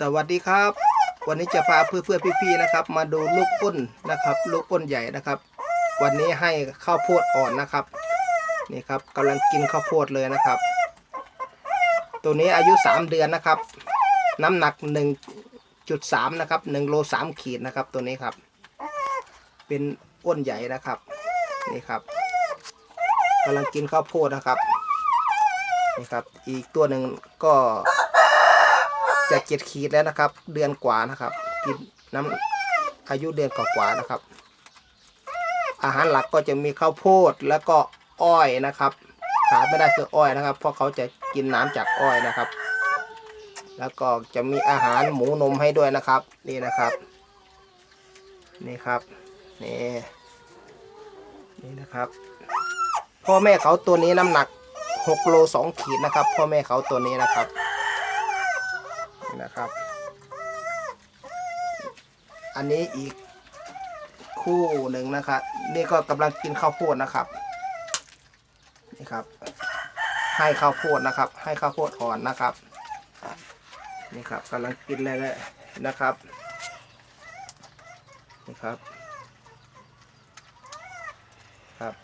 สวัสดีครับ วันนี้จะพาเพื่อนเพื่อนๆพี่ๆนะครับ มาดูลูกอ้นนะครับ ลูกอ้นใหญ่นะครับ วันนี้ให้ข้าวโพดอ่อนนะครับ นี่ครับกำลังกินข้าวโพดเลยนะครับ ตัวนี้อายุ 3 เดือนนะครับ น้ำหนัก 1.3 นะครับ1โล3ขีดนะครับ ตัวนี้ครับ เป็นอ้นใหญ่นะครับ นี่ครับกำลังกินข้าวโพดนะครับนี่ครับ อีกตัวหนึ่งก็ จะเจ็ดขีดแล้วนะครับ เดือนกว่านะครับ กินน้ำอายุเดือนกว่าๆนะครับ อาหารหลักก็จะมีข้าวโพดแล้วก็อ้อยนะครับ ขาดไม่ได้คืออ้อยนะครับ เพราะเขาจะกินน้ำจากอ้อยนะครับ แล้วก็จะมีอาหารหมูนมให้ด้วยนะครับ นี่นะครับ นี่ครับนี่นี่นะครับ พ่อแม่เขาตัวนี้น้ำหนัก6โล2ขีดนะครับ พ่อแม่เขาตัวนี้นะครับ นะครับ อันนี้อีกคู่หนึ่งนะครับนี่ก็กำลังกินข้าวโพดนะครับนี่ครับ ให้ข้าวโพดนะครับ ให้ข้าวโพดอ่อนนะครับนี่ครับกำลังกินเลยเลยนะครับนี่ครับครับ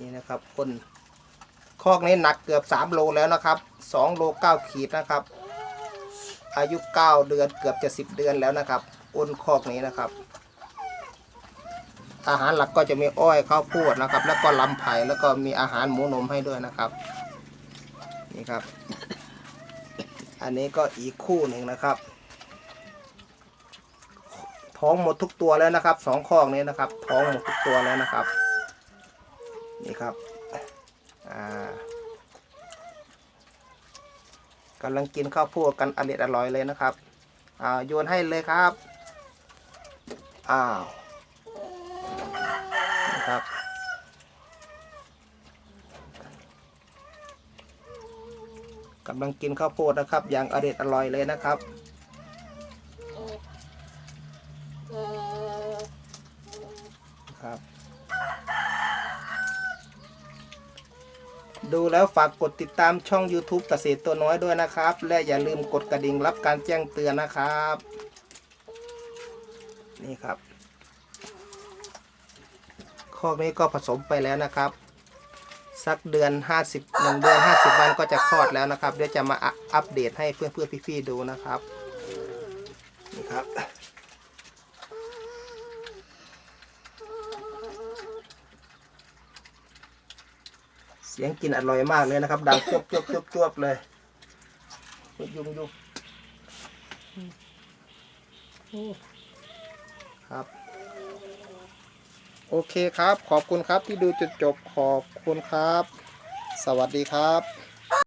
นี่นะครับคนคอกนี้หนักเกือบ 3 โลแล้วนะครับ2โล9ขีดนะครับ อายุ 9 เดือนเกือบจะ10 เดือนแล้วนะครับอ้นคอกนี้นะครับอาหารหลักก็จะมีอ้อยข้าวโพดนะครับ แล้วก็ลำไผ่แล้วก็มีอาหารหมูนมให้ด้วยนะครับนี่ครับ อันนี้ก็อีกคู่หนึ่งนะครับ ท้องหมดทุกตัวแล้วนะครับสองคอกนี้นะครับ ท้องหมดทุกตัวแล้วนะครับ นี่ครับอ่ากำลังกินข้าวโพดกันอร่อยอร่อยเลยนะครับอ่าโยนให้เลยครับอ้าวนะครับกำลังกินข้าวโพดนะครับ อย่างอร่อยอร่อยเลยนะครับครับ ดูแล้วฝากกดติดตามช่อง YouTube เกษตรตัวน้อยด้วยนะครับ และอย่าลืมกดกระดิ่งรับการแจ้งเตือนนะครับ นี่ครับคอกนี้ก็ผสมไปแล้วนะครับ สักเดือน 50 1เดือน 50 วันก็จะคลอดแล้วนะครับ เดี๋ยวจะมาอัปเดตให้เพื่อนเพื่อนๆพี่ๆดูนะครับนี่ครับ สียงกินอร่อยมากเลยนะครับ ดังจวบจวบจวบจวบเลยยุงยุงครับ โอเคครับ ขอบคุณครับที่ดูจนจบขอบคุณครับ สวัสดีครับ